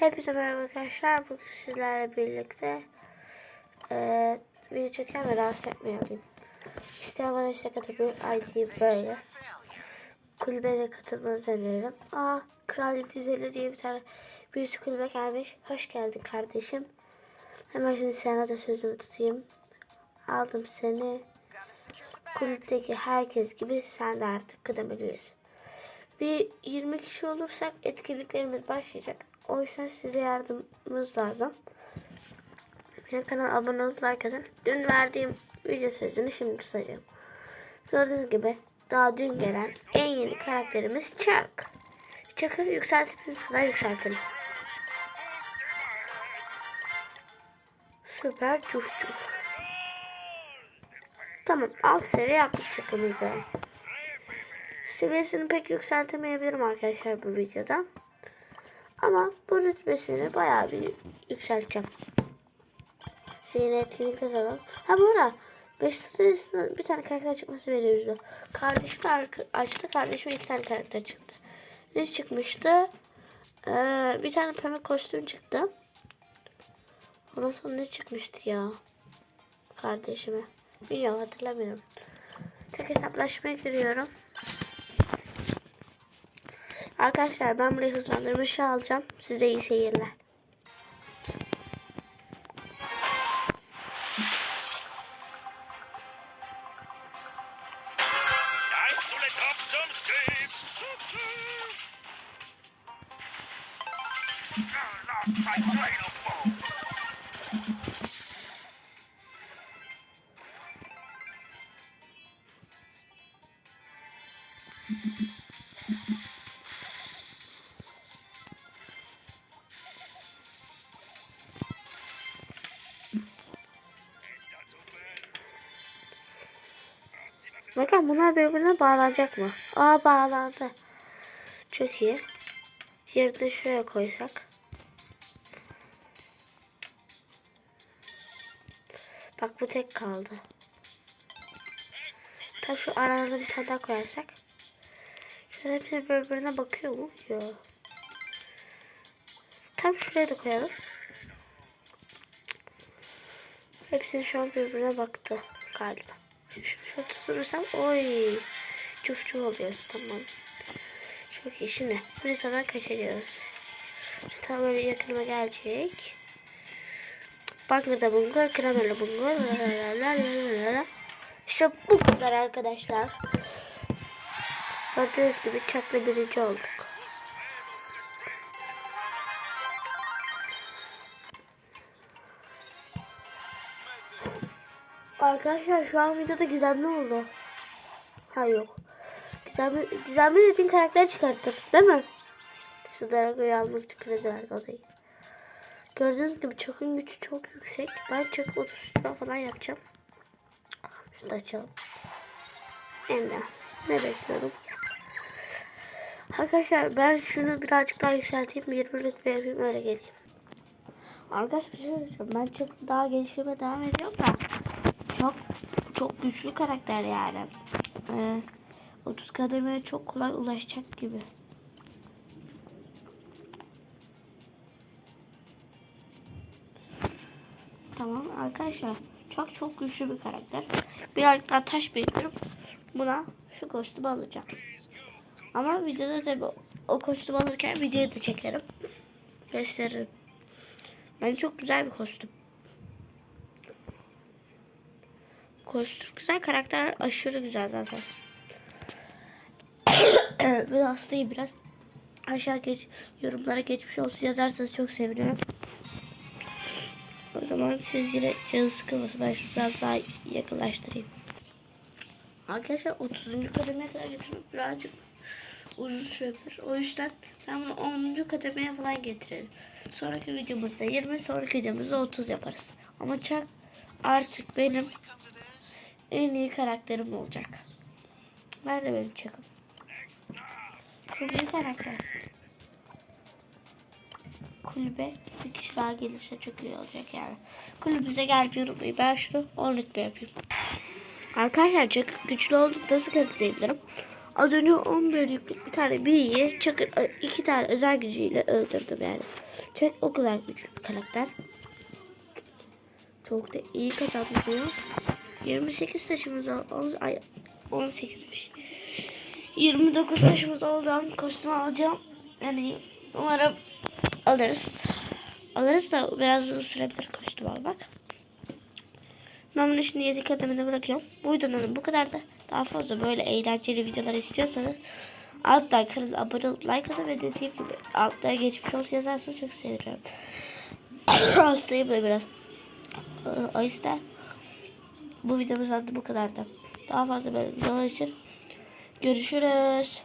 Hepinize merhaba arkadaşlar. Bugün sizlerle birlikte eee video çeken ve rahatsız etmeyelim. İsteyen bana istek atabilir. ID böyle. Kulübeye katılmanızı öneririm. Aa, Kraliyet 150 diye bir tane birisi kulübe gelmiş. Hoş geldin kardeşim. Hemen şimdi sana da sözümü tutayım. Aldım seni. Kulüpteki herkes gibi sen de artık üyesin. Bir 20 kişi olursak etkinliklerimiz başlayacak. O yüzden size yardımımız lazım. Benim kanala abone olup like atın. Dün verdiğim video sözünü şimdi tutacağım. Gördüğünüz gibi daha dün gelen en yeni karakterimiz Chuck. Chuck'ı yükselttiğimiz kadar yükseltelim. Süper cuf cuf. Tamam alt seviye yaptık Chuck'ımızı. Seviyesini pek yükseltemeyebilirim arkadaşlar bu videoda. Ama bu rütbesini bayağı bir yükselteceğim. Yine etkinlik alalım. Ha bu arada 5 sayısında bir tane karakter çıkması beni üzdü. Kardeşim açtı. Kardeşime iki tane karakter çıktı. Ne çıkmıştı? Ee, bir tane pembe kostüm çıktı. Ondan sonra ne çıkmıştı ya? Kardeşime. Bilmiyorum hatırlamıyorum. Tek hesaplaşmaya giriyorum. Arkadaşlar ben burayı hızlandırmışı alacağım. Size iyi seyirler. Ah, lost my of thought. Bakın bunlar birbirine bağlanacak mı? Aa bağlandı. Çok iyi. Diğerini de şuraya koysak. Bak bu tek kaldı. Tam şu aralarına bir tane daha koyarsak. Şöyle hepsi birbirine bakıyor mu? Yok. Tam şuraya da koyalım. Hepsi şu an birbirine baktı galiba. Şu tutursam oy. Çuf oluyoruz tamam. Çok iyi şimdi. Brita'dan kaçacağız. Brita böyle yakınıma gelecek. La la la la. İşte bu kadar arkadaşlar. Gördüğünüz gibi çakla birinci olduk. Arkadaşlar şu an videoda gizemli oldu. Ha yok. Gizemli, gizemli dediğin karakter çıkarttık değil mi? Şu Drago'yu almak için kredi verdi o değil. Gördüğünüz gibi çakın gücü çok yüksek. Ben çakı 30 lira falan yapacağım. Şunu da açalım. Ben de ne bekliyorum? Arkadaşlar ben şunu birazcık daha yükselteyim. 20 rütbe yapayım öyle geleyim. Arkadaşlar bir şey. Ben çok daha gelişime devam ediyorum da çok çok güçlü karakter yani. Ee, 30 kademeye çok kolay ulaşacak gibi. Tamam arkadaşlar. Çok çok güçlü bir karakter. Birazcık daha taş bekliyorum. Buna şu kostümü alacağım. Ama videoda tabi o kostüm alırken videoyu da çekerim. Gösteririm. Ben çok güzel bir kostüm. Kostüm güzel, karakter aşırı güzel zaten. ben hastayım biraz. Aşağı geç, yorumlara geçmiş olsun yazarsanız çok sevinirim. O zaman siz yine canı sıkılmasın. Ben biraz daha yakınlaştırayım. Arkadaşlar 30. kademeye kadar getirmek birazcık uzun sürebilir. O yüzden ben bunu 10. kademeye falan getirelim. Sonraki videomuzda 20, sonraki videomuzda 30 yaparız. Ama Chuck artık benim en iyi karakterim olacak. Nerede benim Chuck'ım? Çok iyi karakter. Kulübe bir kişi daha gelirse çok iyi olacak yani. Kulübümüze gelmeyi unutmayın. Ben şunu 10 rütbe yapayım. Arkadaşlar çok güçlü olduk nasıl kanıtlayabilirim? Az önce 10 bölümlük bir tane büyüğü çakır iki tane özel gücüyle öldürdüm yani. Çok o kadar güçlü bir karakter. Çok da iyi kazanıyor. 28 taşımız oldu. Ay 18'miş. 29 taşımız oldu. Kostüm alacağım. Yani umarım alırız. Alırız da biraz uzun sürebilir kostüm almak. Ben bunu şimdi yedik adamına bırakıyorum. Bu videonun bu kadar da daha fazla böyle eğlenceli videolar istiyorsanız alttan kanala abone olup like atın ve dediğim gibi altta geçmiş olsun yazarsanız çok sevinirim. Hastayım da biraz. O yüzden bu videomuz adı bu kadardı. Daha fazla böyle için görüşürüz.